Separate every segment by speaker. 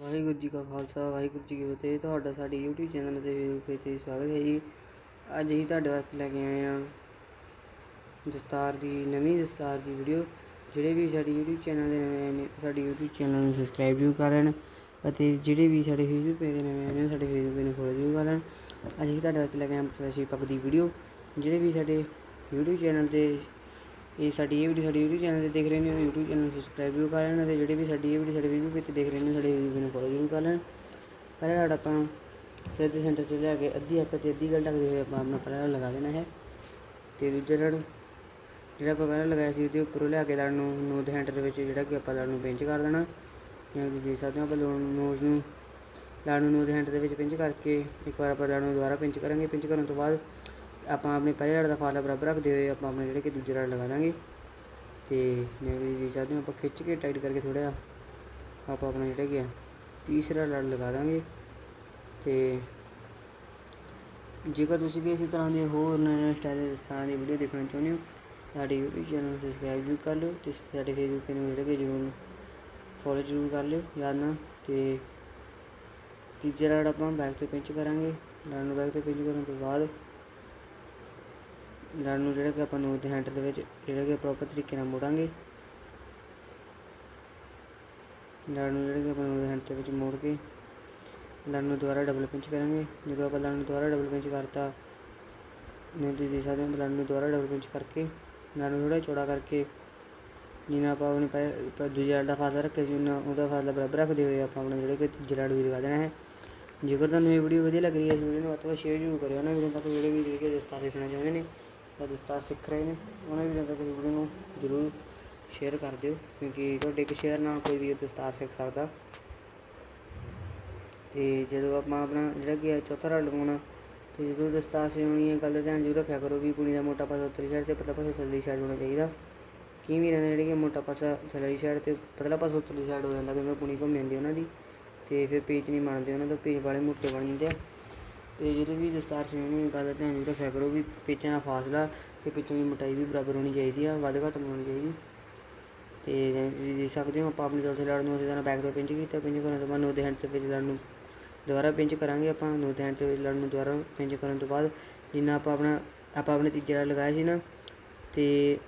Speaker 1: ਵਾਹਿਗੁਰੂ ਜੀ ਕਾ ਖਾਲਸਾ, ਵਾਹਿਗੁਰੂ ਜੀ ਕੀ ਫਤਿਹ। ਤੁਹਾਡਾ ਸਾਡੇ YouTube ਚੈਨਲ ਤੇ ਫੇਰ ਤੇ ਸਵਾਗਤ ਹੈ ਜੀ। ਅੱਜ ਅਸੀਂ ਤੁਹਾਡੇ ਵਾਸਤੇ ਲੈ ਕੇ ਆਏ ਹਾਂ ਦਸਤਾਰ ਦੀ, ਨਵੀਂ ਦਸਤਾਰ ਦੀ ਵੀਡੀਓ ਜਿਹੜੇ ਵੀ ਸਾਡੇ YouTube ਚੈਨਲ ਦੇ ਨਵੇਂ ਆਏ ਨੇ, ਸਾਡੇ YouTube ਚੈਨਲ ਨੂੰ ਸਬਸਕ੍ਰਾਈਬ ਜ਼ਰੂਰ ਕਰ ਲੈਣ ਅਤੇ ਜਿਹੜੇ ਵੀ ਸਾਡੇ ਫੇਸਬੁੱਕ ਪੇਜ ਦੇ ਨਵੇਂ ਆਏ ਨੇ, ਸਾਡੇ ਫੇਸਬੁੱਕ ਪੇਜ ਨੂੰ ਫੋਲੋ ਜ਼ਰੂਰ ਕਰ ਲੈਣ। ਅੱਜ ਅਸੀਂ ਤੁਹਾਡੇ ਵਾਸਤੇ ਲੈ ਕੇ ਆਏ ਹਾਂ ਪ੍ਰਕਾਸ਼ੀ ਪੱਗ ਦੀ ਵੀਡੀਓ ਜਿਹੜੇ ਵੀ ਸਾਡੇ YouTube ਚੈਨਲ ਤੇ ਇਹ ਸਾਡੀ ਇਹ ਵੀਡੀਓ ਸਾਡੇ YouTube ਚੈਨਲ ਤੇ ਦੇਖ ਰਹੇ ਨੇ, ਉਹ YouTube ਚੈਨਲ ਨੂੰ ਸਬਸਕ੍ਰਾਈਬ ਵੀ ਕਰ ਲੈਣ ਅਤੇ ਜਿਹੜੇ ਵੀ ਸਾਡੀ ਇਹ ਵੀਡੀਓ ਸਾਡੇ Facebook ਪੇਜ ਤੇ ਦੇਖ ਰਹੇ ਨੇ, ਸਾਡੇ Facebook ਨੂੰ ਫੋਲੋ ਜ਼ਰੂਰ ਕਰ ਲੈਣ। ਪਹਿਲਾਂ ਸਾਡਾ ਆਪਾਂ ਸਿਰ ਦੇ ਸੈਂਟਰ 'ਚ ਲਿਆ ਕੇ ਅੱਧੀ ਅੱਖ ਤੇ ਅੱਧੀ ਗੱਲ ਢੱਕਦੇ ਹੋਏ ਆਪਾਂ ਆਪਣਾ ਪਹਿਲਾਂ ਲਗਾ ਦੇਣਾ ਹੈ ਤੇ ਦੂਜਾ ਲੜ ਜਿਹੜਾ ਆਪਾਂ ਪਹਿਲਾਂ ਲਗਾਇਆ ਸੀ, ਉਹਦੇ ਉੱਪਰੋਂ ਲਿਆ ਕੇ ਲੜ ਨੂੰ ਨੋਜ਼ ਦੇ ਹੈਂਡਰ ਦੇ ਵਿੱਚ ਜਿਹੜਾ ਕਿ ਆਪਾਂ ਲੜ ਨੂੰ ਪਿੰਚ ਕਰ ਦੇਣਾ। ਜਿਵੇਂ ਤੁਸੀਂ ਦੇਖ ਸਕਦੇ ਹੋ ਆਪਾਂ ਨੋਜ਼ ਨੂੰ ਲੜ ਨੂੰ ਨੋਜ਼ ਦੇ ਹੈਂਡਰ ਦੇ ਵਿੱਚ ਪਿੰਚ ਕਰਕੇ ਇੱਕ ਵਾਰ ਆਪਾਂ ਲੜ ਨੂੰ ਦੁਬਾਰਾ ਪਿੰਚ ਕਰਾਂਗੇ। ਪਿੰਚ ਕਰਨ ਤੋਂ ਬਾਅਦ ਆਪਾਂ ਆਪਣੇ ਪਹਿਲੇ ਲੜ ਦਾ ਫਾਲਾ ਬਰਾਬਰ ਰੱਖਦੇ ਹੋਏ ਆਪਾਂ ਆਪਣੇ ਜਿਹੜੇ ਕਿ ਦੂਜੇ ਲੜ ਲਗਾ ਦਾਂਗੇ ਤੇ ਜਿਵੇਂ ਤੁਸੀਂ ਦੇਖ ਸਕਦੇ ਹੋ ਆਪਾਂ ਖਿੱਚ ਕੇ ਟਾਈਟ ਕਰਕੇ ਥੋੜ੍ਹਾ ਜਿਹਾ ਆਪਾਂ ਆਪਣਾ ਜਿਹੜਾ ਕਿ ਤੀਸਰਾ ਲੜ ਲਗਾ ਦਾਂਗੇ ਤੇ ਜੇਕਰ ਤੁਸੀਂ ਵੀ ਇਸੇ ਤਰ੍ਹਾਂ ਦੇ ਹੋਰ ਨਵੇਂ ਸਟਾਈਲ ਦੇ ਸਥਾਨ ਦੀ ਵੀਡੀਓ ਦੇਖਣਾ ਚਾਹੁੰਦੇ ਹੋ, ਸਾਡੇ YouTube ਚੈਨਲ ਨੂੰ ਸਬਸਕ੍ਰਾਈਬ ਜ਼ਰੂਰ ਕਰ ਲਿਓ ਤੇ ਸਾਡੇ Facebook ਪੇਜ ਨੂੰ ਜਿਹੜਾ ਕਿ ਜ਼ਰੂਰ ਫੋਲੋ ਜ਼ਰੂਰ ਕਰ ਲਿਓ, ਯਾਦ ਨਾ ਤੇ ਤੀਜਾ ਲੜ ਆਪਾਂ ਬੈਕ 'ਤੇ ਪਿੰਚ ਕਰਾਂਗੇ ਲੜ ਨੂੰ ਬੈਕ 'ਤੇ ਪਿੰਚ ਕਰਨ ਤੋਂ ਬਾਅਦ ਲੜ ਨੂੰ ਜਿਹੜਾ ਕਿ ਆਪਾਂ ਨੋਜ਼ ਦੇ ਹੈਂਡਲ ਦੇ ਵਿੱਚ ਜਿਹੜਾ ਕਿ ਪ੍ਰੋਪਰ ਤਰੀਕੇ ਨਾਲ ਮੋੜਾਂਗੇ। ਲੜ ਨੂੰ ਜਿਹੜਾ ਕਿ ਆਪਾਂ ਨੋਜ਼ ਦੇ ਹੈਂਡਲ ਦੇ ਵਿੱਚ ਮੋੜ ਕੇ ਲੜ ਨੂੰ ਦੁਬਾਰਾ ਡਬਲ ਪਿੰਚ ਕਰਾਂਗੇ। ਜਦੋਂ ਆਪਾਂ ਲੜ ਨੂੰ ਦੁਬਾਰਾ ਡਬਲ ਪਿੰਚ ਕਰਤਾ ਨੇ ਤੁਸੀਂ ਦੇਖ ਸਕਦੇ ਹੋ ਲੜ ਨੂੰ ਦੁਬਾਰਾ ਡਬਲ ਪਿੰਚ ਕਰਕੇ ਲੜ ਨੂੰ ਥੋੜਾ ਚੌੜਾ ਕਰਕੇ, ਜਿੰਨਾ ਆਪਾਂ ਆਪਣੇ ਪੈ- ਦੂਜੇ ਲੜ ਦਾ ਫਾਸਲਾ ਰੱਖਿਆ ਸੀ, ਉਹਨਾਂ, ਉਹਦਾ ਫਾਸਲਾ ਬਰਾਬਰ ਰੱਖਦੇ ਹੋਏ ਆਪਾਂ ਆਪਣੇ ਜਿਹੜੇ ਕਿ ਤੀਜੇ ਵੀ ਲਗਾ ਦੇਣਾ ਹੈ। ਜੇਕਰ ਤੁਹਾਨੂੰ ਇਹ ਵੀਡੀਓ ਵਧੀਆ ਲੱਗ ਰਹੀ ਹੈ ਵੀਡੀਓ ਨੂੰ ਵੱਧ ਤੋਂ ਵੱਧ ਸ਼ੇਅਰ ਜ਼ਰੂਰ ਕਰਿਓ। ਨਾ ਵੀਡੀਓ ਤੱਕ ਜਿਹੜੇ ਵੀ ਜਿਹੜੇ ਕਿ ਦਸਤਾਰ ਦੇਖਣਾ ਚਾਹੁੰਦੇ ਨੇ ਜਾਂ ਦਸਤਾਰ ਸਿੱਖ ਰਹੇ ਨੇ, ਉਹਨਾਂ ਵੀਡੀਓ ਤੱਕ ਇਸ ਵੀਡੀਓ ਨੂੰ ਜ਼ਰੂਰ ਸ਼ੇਅਰ ਕਰ ਦਿਓ, ਕਿਉਂਕਿ ਤੁਹਾਡੇ ਇੱਕ ਸ਼ੇਅਰ ਨਾਲ ਕੋਈ ਵੀ ਦਸਤਾਰ ਸਿੱਖ ਸਕਦਾ। ਤੇ ਜਦੋਂ ਆਪਾਂ ਆਪਣਾ ਜਿਹੜਾ ਕਿ ਹੈ ਚੌਥਾ ਰਲ ਲਗਾਉਣਾ ਤੇ ਜਦੋਂ ਦਸਤਾਰ ਸਜਾਉਣੀ ਹੈ ਗੱਲ ਦਾ ਧਿਆਨ ਜ਼ਰੂਰ ਰੱਖਿਆ ਕਰੋ ਵੀ ਪੁਣੀ ਦਾ ਮੋਟਾ ਪਾਸਾ ਉੱਤਰੀ ਸਾਈਡ ਤੇ ਪਤਲਾ ਪਾਸਾ ਥੱਲੇਲੀ ਸਾਈਡ ਹੋਣਾ ਚਾਹੀਦਾ। ਕਈ ਵੀਰਾਂ ਦਾ ਜਿਹੜਾ ਕਿ ਮੋਟਾ ਪਾਸਾ ਥੱਲੇਲੀ ਸਾਈਡ ਤੇ ਪਤਲਾ ਪਾਸਾ ਉੱਤਰੀ ਸਾਈਡ ਹੋ ਜਾਂਦਾ ਕਿਉਂਕਿ ਪੁਣੀ ਘੁੰਮ ਜਾਂਦੀ ਉਹਨਾਂ ਦੀ, ਤੇ ਫਿਰ ਪੇਚ ਨਹੀਂ ਬਣਦੇ ਉਹਨਾਂ ਤੋਂ ਪੇਚ ਵਾਲੇ ਮੋਟੇ ਬਣ ਜਾਂਦੇ ਆ। ਅਤੇ ਜਦੋਂ ਵੀ ਦਸਤਾਰ ਸਜਾਉਣੀ ਗੱਲ ਦਾ ਧਿਆਨ ਜ਼ਰੂਰ ਰੱਖਿਆ ਕਰੋ ਵੀ ਪੇਚਾਂ ਦਾ ਫਾਸਲਾ ਅਤੇ ਪੇਚਾਂ ਦੀ ਮੋਟਾਈ ਵੀ ਬਰਾਬਰ ਹੋਣੀ ਚਾਹੀਦੀ ਆ, ਵੱਧ ਘੱਟ ਨਹੀਂ ਹੋਣੀ ਚਾਹੀਦੀ। ਅਤੇ ਜਿਵੇਂ ਤੁਸੀਂ ਦੇਖ ਸਕਦੇ ਹੋ, ਆਪਾਂ ਆਪਣੀ ਚੌਥੇ ਲੜ ਨੂੰ ਉਸੇ ਤਰ੍ਹਾਂ ਬੈਕ ਤੋਂ ਪਿੰਚ ਕੀਤਾ ਪਿੰਚ ਕਰਨ ਤੋਂ ਬਾਅਦ ਨੋਦੇ ਹੈਂਡ ਤੇ ਵਿੱਚ ਲੜ ਨੂੰ ਦੁਬਾਰਾ ਪਿੰਚ ਕਰਾਂਗੇ ਆਪਾਂ ਨੋਦੇ ਹੈਂਡ ਤੇ ਵਿੱਚ ਲੜ ਨੂੰ ਦੁਬਾਰਾ ਪਿੰਚ ਕਰਨ ਤੋਂ ਬਾਅਦ ਜਿੰਨਾ ਆਪਾਂ ਆਪਣਾ, ਆਪਾਂ ਆਪਣੇ ਤੀਜੇ ਲੜ ਲਗਾਇਆ ਸੀ ਨਾ, ਤੇ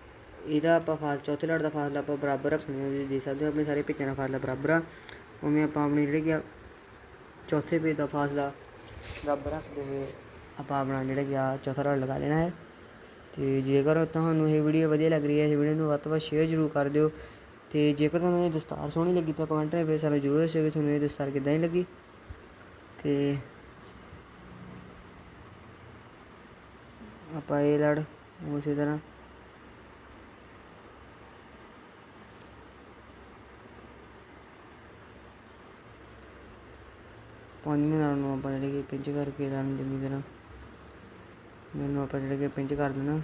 Speaker 1: ਇਹਦਾ ਆਪਾਂ ਫਾਸ, ਚੌਥੇ ਲੜ ਦਾ ਫਾਸਲਾ ਆਪਾਂ ਬਰਾਬਰ ਰੱਖਣਾ ਹੈ। ਤੁਸੀਂ ਦੇਖ ਸਕਦੇ ਹੋ, ਆਪਣੇ ਸਾਰੇ ਪਿੱਛੇ ਦਾ ਫਾਸਲਾ ਬਰਾਬਰ ਆ। ਉਵੇਂ ਆਪਾਂ ਆਪਣੇ ਜਿਹੜੇ ਕਿ ਆ, ਚੌਥੇ ਪੇਜ ਦਾ ਫਾਸਲਾ ਰੱਬ ਰੱਖਦੇ ਹੋਏ ਆਪਾਂ ਆਪਣਾ ਜਿਹੜਾ ਗਿਆ ਚੌਥਾ ਲੜ ਲਗਾ ਲੈਣਾ ਹੈ। ਤੇ ਜੇਕਰ ਤੁਹਾਨੂੰ ਇਹ ਵੀਡੀਓ ਵਧੀਆ ਲੱਗ ਰਹੀ ਹੈ, ਇਸ ਵੀਡੀਓ ਨੂੰ ਵੱਧ ਤੋਂ ਵੱਧ ਸ਼ੇਅਰ ਜ਼ਰੂਰ ਕਰ ਦਿਓ। ਤੇ ਜੇਕਰ ਤੁਹਾਨੂੰ ਇਹ ਦਸਤਾਰ ਸੋਹਣੀ ਲੱਗੀ ਤਾਂ ਕਮੈਂਟ ਵਿੱਚ ਸਾਨੂੰ ਜ਼ਰੂਰ ਦੱਸਿਓ ਕਿ ਤੁਹਾਨੂੰ ਇਹ ਦਸਤਾਰ ਕਿੱਦਾਂ ਦੀ ਲੱਗੀ। ਤੇ ਆਪਾਂ ਇਹ ਲੜ, ਉਸੇ ਤਰ੍ਹਾਂ ਪੰਜਵੇਂ ਲੜ ਨੂੰ ਆਪਾਂ ਜਿਹੜੇ ਕਿ ਪਿੰਚ ਕਰਕੇ ਲੜ ਨੂੰ ਚੰਗੀ ਤਰ੍ਹਾਂ। ਮੈਨੂੰ ਆਪਾਂ ਜਿਹੜੇ ਕਿ ਪਿੰਚ ਕਰ ਦੇਣਾ।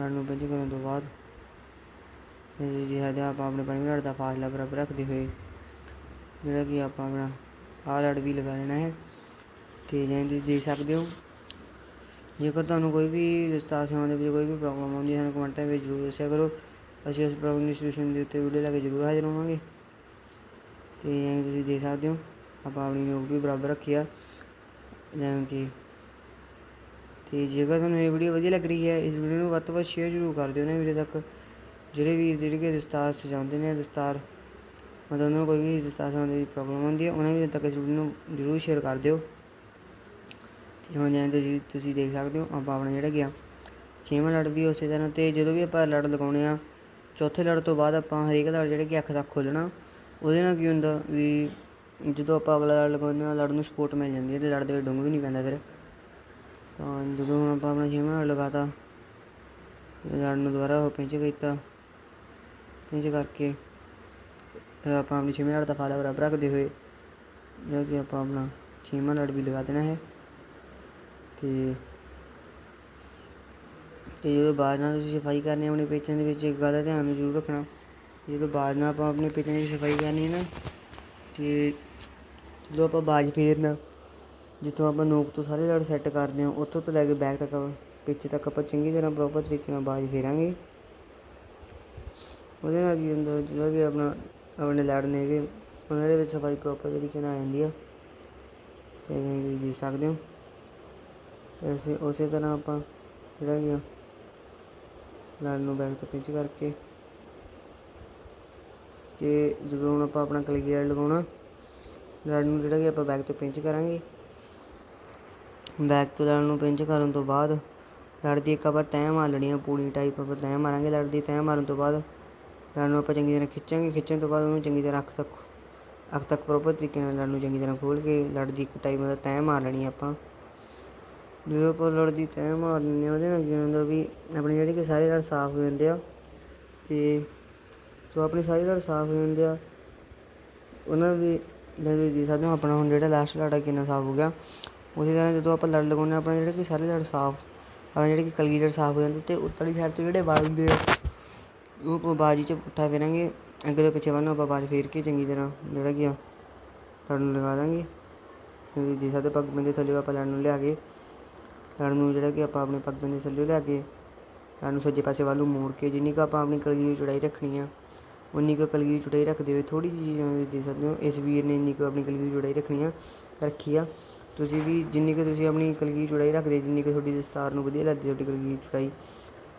Speaker 1: ਲੜ ਨੂੰ ਪਿੰਚ ਕਰਨ ਤੋਂ ਬਾਅਦ ਇਹ ਜਿਹੜਾ ਜਿਹਾ ਆਪਾਂ ਆਪਣੇ ਪੰਜਵੇਂ ਲੜ ਦਾ ਫਾਸਲਾ ਬਰਾਬਰ ਰੱਖਦੇ ਹੋਏ ਜਿਹੜਾ ਕਿ ਆਪਾਂ ਆਪਣਾ ਆਹ ਲੜ ਵੀ ਲਗਾ ਦੇਣਾ ਹੈ। ਤੇ ਜਿਵੇਂ ਤੁਸੀਂ ਦੇਖ ਸਕਦੇ ਹੋ, ਜੇਕਰ ਤੁਹਾਨੂੰ ਕੋਈ ਵੀ ਦਸਤਾਰ ਸਿਉਣ ਦੇ ਵਿੱਚ ਕੋਈ ਵੀ ਪ੍ਰੋਬਲਮ ਆਉਂਦੀ ਹੈ, ਸਾਨੂੰ ਕਮੈਂਟਾਂ ਵਿੱਚ ਜ਼ਰੂਰ ਦੱਸਿਆ ਕਰੋ। ਅਸੀਂ ਉਸ ਪ੍ਰੋਬਲਮ ਦੀ ਸੋਲੂਸ਼ਨ ਦੇ ਉੱਤੇ ਵੀਡੀਓ ਲੈ ਕੇ ਜ਼ਰੂਰ ਹਾਜ਼ਰ ਹੋਵਾਂਗੇ। ਤੇ ਜਿਵੇਂ ਤੁਸੀਂ ਦੇਖ ਸਕਦੇ ਹੋ ਆਪਾਂ ਆਪਣੀ ਨੋਕ ਵੀ ਬਰਾਬਰ ਰੱਖੀ ਆ। ਜਿਵੇਂ ਕਿ ਤੇ ਜੇਕਰ ਤੁਹਾਨੂੰ ਇਹ ਵੀਡੀਓ ਵਧੀਆ ਲੱਗ ਰਹੀ ਹੈ, ਇਸ ਵੀਡੀਓ ਨੂੰ ਵੱਧ ਤੋਂ ਵੱਧ ਸ਼ੇਅਰ ਜ਼ਰੂਰ ਕਰ ਦਿਓ ਨਾ ਵੀਡੀਓ ਤੱਕ। ਜਿਹੜੇ ਵੀਰ, ਜਿਹੜੇ ਕਿ ਦਸਤਾਰ ਸਜਾਉਂਦੇ ਨੇ ਦਸਤਾਰ ਮਤਲਬ ਉਹਨਾਂ ਨੂੰ ਕੋਈ ਵੀ ਦਸਤਾਰ ਸਜਾਉਣ ਦੀ ਪ੍ਰੋਬਲਮ ਆਉਂਦੀ ਹੈ, ਉਹਨਾਂ ਵੀ ਤੱਕ ਇਸ ਵੀਡੀਓ ਨੂੰ ਜ਼ਰੂਰ ਸ਼ੇਅਰ ਕਰ ਦਿਓ। ਤੇ ਹੁਣ ਜਿਵੇਂ ਤੁਸੀਂ ਤੁਸੀਂ ਦੇਖ ਸਕਦੇ ਹੋ, ਆਪਾਂ ਆਪਣਾ ਜਿਹੜਾ ਗਿਆ ਛੇਵਾਂ ਲੜ ਵੀ ਉਸੇ ਤਰ੍ਹਾਂ ਤੇ ਜਦੋਂ ਵੀ ਆਪਾਂ ਲੜ ਲਗਾਉਣੇ ਆ, ਚੌਥੇ ਲੜ ਤੋਂ ਬਾਅਦ ਆਪਾਂ ਹਰੇਕ ਲੜ ਜਿਹੜੇ ਕਿ ਅੱਖ ਤੱਕ ਖੋਲਣਾ ਉਹਦੇ ਨਾਲ ਕੀ ਹੁੰਦਾ ਵੀ ਜਦੋਂ ਆਪਾਂ ਅਗਲਾ ਲੜ ਲਗਾਉਂਦੇ ਹਾਂ ਲੜ ਨੂੰ ਸਪੋਰਟ ਮਿਲ ਜਾਂਦੀ ਹੈ ਤੇ ਲੜ ਦੇ ਵਿੱਚ ਡੁੰਗ ਵੀ ਨਹੀਂ ਪੈਂਦਾ ਫਿਰ। ਤਾਂ ਜਦੋਂ ਹੁਣ ਆਪਾਂ ਆਪਣਾ ਛੇਵਾਂ ਲੜ ਲਗਾਤਾ ਲੜ ਨੂੰ ਦੁਬਾਰਾ ਉਹ ਪਿੰਚ ਕੀਤਾ, ਪਿੰਚ ਕਰਕੇ ਫਿਰ ਆਪਾਂ ਆਪਣੀ ਛੇਵੇਂ ਲੜ ਦਾ ਫਾਲਾ ਬਰਾਬਰ ਰੱਖਦੇ ਹੋਏ ਜਿਹੜਾ ਕਿ ਆਪਾਂ ਆਪਣਾ ਛੇਵਾਂ ਲੜ ਵੀ ਲਗਾ ਦੇਣਾ ਹੈ। ਤੇ ਤੇ ਜਦੋਂ ਬਾਅਦ ਨਾਲ ਤੁਸੀਂ ਸਫ਼ਾਈ ਕਰਨੀ ਹੈ ਆਪਣੇ ਪੇਚਾਂ ਦੇ ਵਿੱਚ, ਇੱਕ ਗੱਲ ਦਾ ਧਿਆਨ ਜ਼ਰੂਰ ਰੱਖਣਾ। ਜਦੋਂ ਬਾਅਦ ਨਾਲ ਆਪਾਂ ਆਪਣੇ ਪੇਚਾਂ ਦੀ ਸਫ਼ਾਈ ਕਰਨੀ ਹੈ ਨਾ ਤੇ ਜਦੋਂ ਆਪਾਂ ਬਾਜ ਫੇਰਨਾ, ਜਿੱਥੋਂ ਆਪਾਂ ਨੋਕ ਤੋਂ ਸਾਰੇ ਲੜ ਸੈੱਟ ਕਰਦੇ ਹਾਂ, ਉੱਥੋਂ ਤੋਂ ਲੈ ਕੇ ਬੈਕ ਤੱਕ ਪਿੱਛੇ ਤੱਕ ਆਪਾਂ ਚੰਗੀ ਤਰ੍ਹਾਂ ਪ੍ਰੋਪਰ ਤਰੀਕੇ ਨਾਲ ਬਾਜ ਫੇਰਾਂਗੇ। ਉਹਦੇ ਨਾਲ ਕੀ ਹੁੰਦਾ ਜਿਹੜਾ ਕਿ ਆਪਣਾ, ਆਪਣੇ ਲੜ ਨੇ ਉਹਨਾਂ ਦੇ ਵਿੱਚ ਸਫ਼ਾਈ ਪ੍ਰੋਪਰ ਤਰੀਕੇ ਨਾਲ ਆ ਜਾਂਦੀ ਆ, ਤੇ ਤੁਸੀਂ ਦੇਖ ਸਕਦੇ ਹੋ। ਐਸੇ, ਉਸੇ ਤਰ੍ਹਾਂ ਆਪਾਂ ਜਿਹੜਾ ਕਿ ਲੜ ਨੂੰ ਬੈਕ ਤੋਂ ਪਿੰਚ ਕਰਕੇ ਤੇ ਜਦੋਂ ਹੁਣ ਆਪਾਂ ਆਪਣਾ ਕਲੀਅਰ ਲਗਾਉਣਾ ਲੜ ਨੂੰ ਜਿਹੜਾ ਕਿ ਆਪਾਂ ਬੈਕ ਤੋਂ ਪਿੰਚ ਕਰਾਂਗੇ। ਬੈਕ ਤੋਂ ਲੜ ਨੂੰ ਪਿੰਚ ਕਰਨ ਤੋਂ ਬਾਅਦ ਲੜ ਦੀ ਇੱਕ ਆਪਾਂ ਤੈਅ ਮਾਰ ਲੈਣੀ ਆ ਪੂਰੀ ਟਾਈਪ ਆਪਾਂ ਤੈਅ ਮਾਰਾਂਗੇ ਲੜ ਦੀ ਤੈਅ ਮਾਰਨ ਤੋਂ ਬਾਅਦ ਲੜ ਨੂੰ ਆਪਾਂ ਚੰਗੀ ਤਰ੍ਹਾਂ ਖਿੱਚਾਂਗੇ, ਖਿੱਚਣ ਤੋਂ ਬਾਅਦ ਉਹਨੂੰ ਚੰਗੀ ਤਰ੍ਹਾਂ ਅੱਖ ਤੱਕ ਅੱਖ ਤੱਕ ਪ੍ਰੋਪਰ ਤਰੀਕੇ ਨਾਲ ਲੜ ਨੂੰ ਚੰਗੀ ਤਰ੍ਹਾਂ ਖੋਲ ਕੇ ਲੜ ਦੀ ਇੱਕ ਟਾਈਪ ਦਾ ਤੈਅ ਮਾਰ ਲੈਣੀ ਆਪਾਂ। ਜਦੋਂ ਆਪਾਂ ਲੜ ਦੀ ਤੈਅ ਮਾਰ ਲੈਂਦੇ ਹਾਂ ਉਹਦੇ ਨਾਲ ਕੀ ਹੁੰਦਾ ਵੀ ਆਪਣੇ ਜਿਹੜੇ ਕਿ ਸਾਰੇ ਲੜ ਸਾਫ਼ ਹੋ ਜਾਂਦੇ ਆ, ਤੇ ਸੋ ਆਪਣੀ ਸਾਰੇ ਲੜ ਸਾਫ਼ ਹੋ ਜਾਂਦੇ ਆ। ਉਹਨਾਂ ਦੀ ਦੇ ਦੇ ਸਕਦੇ ਹੋ ਆਪਣਾ ਹੁਣ ਜਿਹੜਾ ਲਾਸਟ ਲੜ ਕਿੰਨਾ ਸਾਫ਼ ਹੋ ਗਿਆ ਉਸੇ ਤਰ੍ਹਾਂ ਜਦੋਂ ਆਪਾਂ ਲੜ ਲਗਾਉਂਦੇ ਹਾਂ, ਆਪਣੇ ਜਿਹੜੇ ਕਿ ਸਾਰੇ ਲੜ ਸਾਫ਼, ਆਪਣਾ ਜਿਹੜੇ ਕਿ ਕਲਗੀ ਲੜ ਸਾਫ਼ ਹੋ ਜਾਂਦੀ ਤੇ ਉੱਤਲੀ ਸਾਈਡ ਤੋਂ ਜਿਹੜੇ ਵਾਲ ਹੁੰਦੇ ਆ, ਉਹ ਆਪਾਂ ਬਾਜੀ 'ਚ ਪੁੱਠਾ ਫੇਰਾਂਗੇ, ਅੱਗੇ ਤੋਂ ਪਿੱਛੇ ਵੱਲੋਂ ਆਪਾਂ ਬਾਜ ਫੇਰ ਕੇ ਚੰਗੀ ਤਰ੍ਹਾਂ ਜਿਹੜਾ ਕਿ ਆ ਲੜ ਨੂੰ ਲਗਾ ਦਾਂਗੇ। ਤੁਸੀਂ ਦੇਖ ਸਕਦੇ ਪੱਗ ਬੰਦੇ ਥੱਲੇ ਆਪਾਂ ਲੜਨ ਨੂੰ ਲਿਆ ਕੇ ਲੜ ਨੂੰ ਜਿਹੜਾ ਕਿ ਆਪਾਂ ਆਪਣੇ ਪੱਗ ਬੰਦੇ ਥੱਲੇ ਲਿਆ ਕੇ ਲੜ ਨੂੰ ਸੱਜੇ ਪਾਸੇ ਵੱਲ ਨੂੰ ਮੋੜ ਕੇ, ਜਿੰਨੀ ਕੁ ਆਪਾਂ ਆਪਣੀ ਕਲਗੀ ਦੀ ਚੌੜਾਈ ਰੱਖਣੀ ਆ ਉਨੀ ਕੁ ਕਲਗੀ ਚੁੜਾਈ ਰੱਖਦੇ ਹੋਏ ਥੋੜੀ ਜਿਹੀ ਚੀਜ਼ਾਂ ਤੁਸੀਂ ਸਕਦੇ ਹੋ। ਇਸ ਵੀਰ ਨੇ ਇੰਨੀ ਕੁ ਆਪਣੀ ਕਲਗੀ ਚੁੜਾਈ ਰੱਖਣੀ ਆ, ਰੱਖੀ ਆ। ਤੁਸੀਂ ਵੀ ਜਿੰਨੀ ਕੁ ਤੁਸੀਂ ਆਪਣੀ ਕਲਗੀ ਚੁੜਾਈ ਰੱਖਦੇ, ਜਿੰਨੀ ਕੁ ਤੁਹਾਡੀ ਦਸਤਾਰ ਨੂੰ ਵਧੀਆ ਲੱਗਦੀ ਤੁਹਾਡੀ ਕਲਗੀ ਚੁੜਾਈ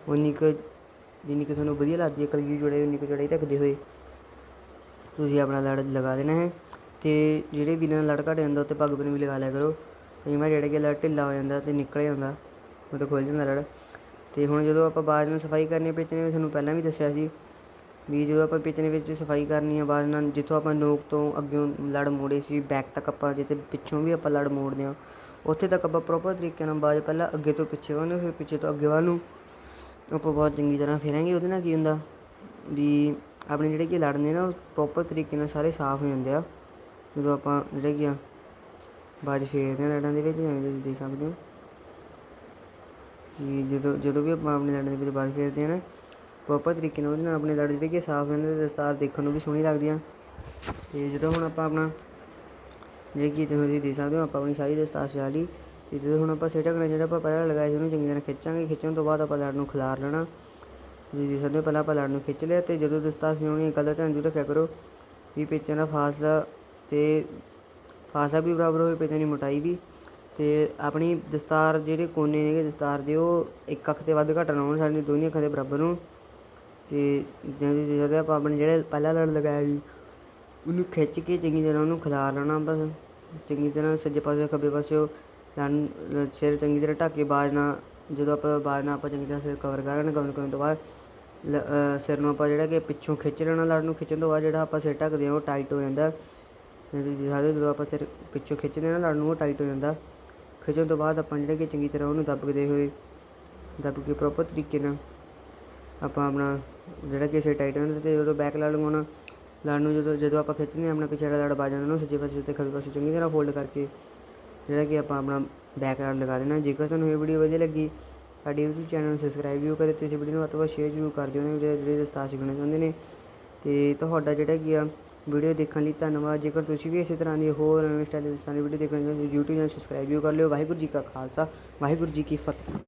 Speaker 1: ਉਨੀ ਕੁ ਜਿੰਨੀ ਕੁ ਤੁਹਾਨੂੰ ਵਧੀਆ ਲੱਗਦੀ ਹੈ ਕਲਗੀ ਚੁੜਾਈ ਉਨੀ ਕੁ ਚੁੜਾਈ ਰੱਖਦੇ ਹੋਏ ਤੁਸੀਂ ਆਪਣਾ ਲੜ ਲਗਾ ਦੇਣਾ ਹੈ। ਤੇ ਜਿਹੜੇ ਵੀਰਾਂ ਦਾ ਲੜ ਘੱਟ ਜਾਂਦਾ ਉੱਤੇ ਪੱਗ ਬੰਨ ਵੀ ਲਗਾ ਲਿਆ ਕਰੋ। ਕਈ ਵਾਰ ਜਿਹੜਾ ਕਿ ਲੜ ਢਿੱਲਾ ਹੋ ਜਾਂਦਾ ਤੇ ਨਿਕਲ ਜਾਂਦਾ ਉਹ ਤਾਂ ਖੁੱਲ ਜਾਂਦਾ ਲੜ। ਤੇ ਹੁਣ ਜਦੋਂ ਆਪਾਂ ਬਾਅਦ ਨੂੰ ਸਫ਼ਾਈ ਕਰਨੀ ਪੇਚਣੇ ਵਿੱਚ ਤੁਹਾਨੂੰ ਪਹਿਲਾਂ ਵੀ ਦੱਸਿਆ ਸੀ ਵੀ ਜਦੋਂ ਆਪਾਂ ਪੇਚਣੇ ਵਿੱਚ ਸਫ਼ਾਈ ਕਰਨੀ ਆ, ਬਾਅਦ ਨਾਲ ਜਿੱਥੋਂ ਆਪਾਂ ਨੋਕ ਤੋਂ ਅੱਗੇ ਲੜ ਮੋੜੇ ਸੀ ਬੈਕ ਤੱਕ ਆਪਾਂ ਜਿੱਥੇ ਪਿੱਛੋਂ ਵੀ ਆਪਾਂ ਲੜ ਮੋੜਦੇ ਆ, ਉੱਥੇ ਤੱਕ ਆਪਾਂ ਪ੍ਰੋਪਰ ਤਰੀਕੇ ਨਾਲ ਬਾਜ ਪਹਿਲਾਂ ਅੱਗੇ ਤੋਂ ਪਿੱਛੇ ਵੱਲ ਨੂੰ, ਫਿਰ ਪਿੱਛੇ ਤੋਂ ਅੱਗੇ ਵੱਲ ਨੂੰ ਆਪਾਂ ਬਹੁਤ ਚੰਗੀ ਤਰ੍ਹਾਂ ਫੇਰਾਂਗੇ। ਉਹਦੇ ਨਾਲ ਕੀ ਹੁੰਦਾ ਵੀ ਆਪਣੇ ਜਿਹੜੇ ਕਿ ਲੜਨੇ ਨਾ, ਉਹ ਪ੍ਰੋਪਰ ਤਰੀਕੇ ਨਾਲ ਸਾਰੇ ਸਾਫ਼ ਹੋ ਜਾਂਦੇ ਆ। ਜਦੋਂ ਆਪਾਂ ਜਿਹੜੇ ਕਿ ਆ ਬਾਜ ਫੇਰਦੇ ਆ ਲੜਾਂ ਦੇ ਵਿੱਚ ਜਿਵੇਂ ਤੁਸੀਂ ਦੇਖ ਸਕਦੇ ਹੋ। ਕਿ ਜਦੋਂ ਜਦੋਂ ਵੀ ਆਪਾਂ ਆਪਣੇ ਲੜਾਂ ਦੇ ਵਿੱਚ ਬਾਜ ਫੇਰਦੇ ਆ ਨਾ ਪ੍ਰੋਪਰ ਤਰੀਕੇ ਨਾਲ ਉਹਦੇ ਨਾਲ ਆਪਣੇ ਲੜ ਜਿਹੜੀ ਕਿ ਸਾਫ਼ ਹੁੰਦੇ ਤੇ ਦਸਤਾਰ ਦੇਖਣ ਨੂੰ ਵੀ ਸੋਹਣੀ ਲੱਗਦੀ ਆ ਤੇ ਜਦੋਂ ਹੁਣ ਆਪਾਂ ਆਪਣਾ ਜਿਹੜੀ ਕਿ ਤੁਸੀਂ ਦੇਖ ਸਕਦੇ ਹੋ, ਆਪਾਂ ਆਪਣੀ ਸਾਰੀ ਦਸਤਾਰ ਸਜਾ ਲਈ ਤੇ ਜਦੋਂ ਹੁਣ ਆਪਾਂ ਸਿੱਟਾ ਕਰਨਾ ਜਿਹੜਾ ਆਪਾਂ ਪਹਿਲਾਂ ਲਗਾਇਆ ਸੀ ਉਹਨੂੰ ਚੰਗੀ ਤਰ੍ਹਾਂ ਖਿੱਚਾਂਗੇ, ਖਿੱਚਣ ਤੋਂ ਬਾਅਦ ਆਪਾਂ ਲੜ ਨੂੰ ਖਿਲਾਰ ਲੈਣਾ। ਜੀ ਜੀ ਸਾਡੇ ਪਹਿਲਾਂ ਆਪਾਂ ਲੜ ਨੂੰ ਖਿੱਚ ਲਿਆ ਤੇ ਜਦੋਂ ਦਸਤਾਰ ਸਜਾਉਣੀ ਹੈ, ਕਲਰ ਧਿਆਨ ਜ਼ਰੂਰ ਰੱਖਿਆ ਕਰੋ ਵੀ ਪੇਚਾਂ ਦਾ ਫਾਸਲਾ ਤੇ ਫਾਸਲਾ ਵੀ ਬਰਾਬਰ ਹੋਵੇ, ਪੇਚਾਂ ਦੀ ਮੋਟਾਈ ਵੀ। ਤੇ ਆਪਣੀ ਦਸਤਾਰ ਜਿਹੜੇ ਕੋਨੇ ਨੇਗੇ ਦਸਤਾਰ ਦੇ, ਉਹ ਇੱਕ ਅੱਖ ਤੇ ਵੱਧ ਘੱਟ ਨਾ ਹੋਣ ਸਾਡੀ ਦੋਨੇ ਅੱਖਾਂ ਦੇ ਬਰਾਬਰ ਹੋਣ। ਅਤੇ ਜਦੋਂ ਜਦੋਂ ਆਪਾਂ ਆਪਣੇ ਜਿਹੜੇ ਪਹਿਲਾ ਲੜ ਲਗਾਇਆ ਸੀ, ਉਹਨੂੰ ਖਿੱਚ ਕੇ ਚੰਗੀ ਤਰ੍ਹਾਂ ਉਹਨੂੰ ਖਿਲਾਰ ਲੈਣਾ ਬਸ। ਚੰਗੀ ਤਰ੍ਹਾਂ ਸੱਜੇ ਪਾਸੇ ਖੱਬੇ ਪਾਸੇ ਲੜ ਸਿਰ ਚੰਗੀ ਤਰ੍ਹਾਂ ਢੱਕ ਕੇ ਬਾਜਣਾ ਜਦੋਂ ਆਪਾਂ ਬਾਜਣਾ ਆਪਾਂ ਚੰਗੀ ਤਰ੍ਹਾਂ ਸਿਰ ਕਵਰ ਕਰ ਲੈਣਾ ਕਵਰ ਕਰਨ ਤੋਂ ਬਾਅਦ ਲ- ਸਿਰ ਨੂੰ ਆਪਾਂ ਜਿਹੜਾ ਕਿ ਪਿੱਛੋਂ ਖਿੱਚ ਲੈਣਾ ਲੜ ਨੂੰ ਖਿੱਚਣ ਤੋਂ ਬਾਅਦ ਜਿਹੜਾ ਆਪਾਂ ਸਿਰ ਢੱਕਦੇ ਹਾਂ, ਉਹ ਟਾਈਟ ਹੋ ਜਾਂਦਾ। ਜਦੋਂ ਜਦੋਂ ਆਪਾਂ ਸਿਰ ਪਿੱਛੋਂ ਖਿੱਚਦੇ ਹਾਂ ਨਾ ਲੜ ਨੂੰ ਉਹ ਟਾਈਟ ਹੋ ਜਾਂਦਾ। ਖਿੱਚਣ ਤੋਂ ਬਾਅਦ ਆਪਾਂ ਜਿਹੜਾ ਕਿ ਚੰਗੀ ਤਰ੍ਹਾਂ ਉਹਨੂੰ ਦੱਬਦੇ ਹੋਏ, ਦੱਬ ਕੇ ਪ੍ਰੋਪਰ ਤਰੀਕੇ ਨਾਲ ਆਪਾਂ ਆਪਣਾ ਜਿਹੜਾ ਕਿ ਸਿਰ ਟਾਈਟ ਹੋ ਜਾਂਦਾ ਤੇ ਜਦੋਂ ਬੈਕ ਲੜ ਲਗਾਉਣਾ ਲੜ ਨੂੰ ਜਦੋਂ ਜਦੋਂ ਆਪਾਂ ਖਿੱਚਦੇ ਹਾਂ, ਆਪਣਾ ਪਿੱਛੇ ਵਾਲਾ ਲੜ ਬਾਜ ਜਾਂਦਾ ਉਹਨੂੰ ਸੱਜੇ ਪਾਸੇ ਤੇ ਖੱਬੇ ਪਾਸੇ ਚੰਗੀ ਤਰ੍ਹਾਂ ਫੋਲਡ ਕਰਕੇ ਜਿਹੜਾ ਕਿ ਆਪਾਂ ਆਪਣਾ ਬੈਕ ਲੜ ਲਗਾ ਦੇਣਾ। ਜੇਕਰ ਤੁਹਾਨੂੰ ਇਹ ਵੀਡੀਓ ਵਧੀਆ ਲੱਗੀ, ਸਾਡੀ YouTube ਚੈਨਲ ਨੂੰ ਸਬਸਕ੍ਰਾਈਬ ਜ਼ਰੂਰ ਕਰੇ ਤੇ ਇਸ ਵੀਡੀਓ ਨੂੰ ਵੱਧ ਤੋਂ ਵੱਧ ਸ਼ੇਅਰ ਜ਼ਰੂਰ ਕਰ ਦਿਓ ਨੇ, ਜਿਹੜੇ ਦਸਤਾ ਸਿੱਖਣਾ ਚਾਹੁੰਦੇ ਨੇ। ਤੇ ਤੁਹਾਡਾ ਜਿਹੜਾ ਕੀ ਆ ਵੀਡੀਓ ਦੇਖਣ ਲਈ ਧੰਨਵਾਦ। ਜੇਕਰ ਤੁਸੀਂ ਵੀ ਇਸੇ ਤਰ੍ਹਾਂ ਦੀ ਹੋਰ ਨਵੇਂ ਸਟਾਈਲ ਦੀ ਦਸਤਾਰ ਵੀਡੀਓ ਦੇਖਣਾ ਚਾਹੁੰਦੇ ਹੋ, YouTube ਚੈਨਲ ਸਬਸਕ੍ਰਾਈਬ ਵੀ ਕਰ ਲਿਓ। ਵਾਹਿਗੁਰੂ ਜੀ ਕਾ ਖਾਲਸਾ, ਵਾਹਿਗੁਰੂ ਜੀ ਕੀ ਫਤਿਹ।